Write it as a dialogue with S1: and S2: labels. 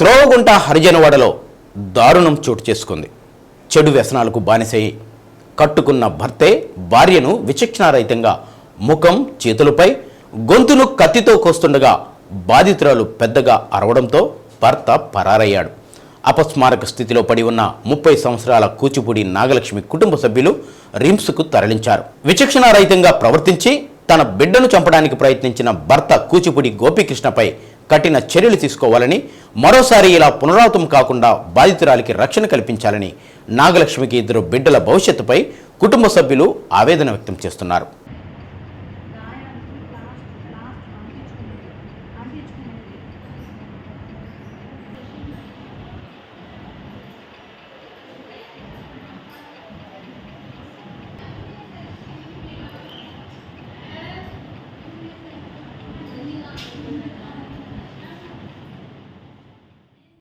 S1: త్రోవగుంట హరిజనవాడలో దారుణం చోటు చేసుకుంది. చెడు వ్యసనాలకు బానిసై కట్టుకున్న భర్తే భార్యను విచక్షణారహితంగా ముఖం చేతులపై గొంతును కత్తితో కోస్తుండగా బాధితురాలు పెద్దగా అరవడంతో భర్త పరారయ్యాడు. అపస్మారక స్థితిలో పడి ఉన్న ముప్పై సంవత్సరాల కూచిపూడి నాగలక్ష్మి కుటుంబ సభ్యులు రిమ్స్కు తరలించారు. విచక్షణారహితంగా ప్రవర్తించి తన బిడ్డను చంపడానికి ప్రయత్నించిన భర్త కూచిపూడి గోపీకృష్ణపై కఠిన చర్యలు తీసుకోవాలని మరోసారి ఇలా పునరావృతం కాకుండా బాధితురాలికి రక్షణ కల్పించాలని నాగలక్ష్మికి ఇద్దరు బిడ్డల భవిష్యత్తుపై కుటుంబ సభ్యులు ఆవేదన వ్యక్తం చేస్తున్నారు Thank you.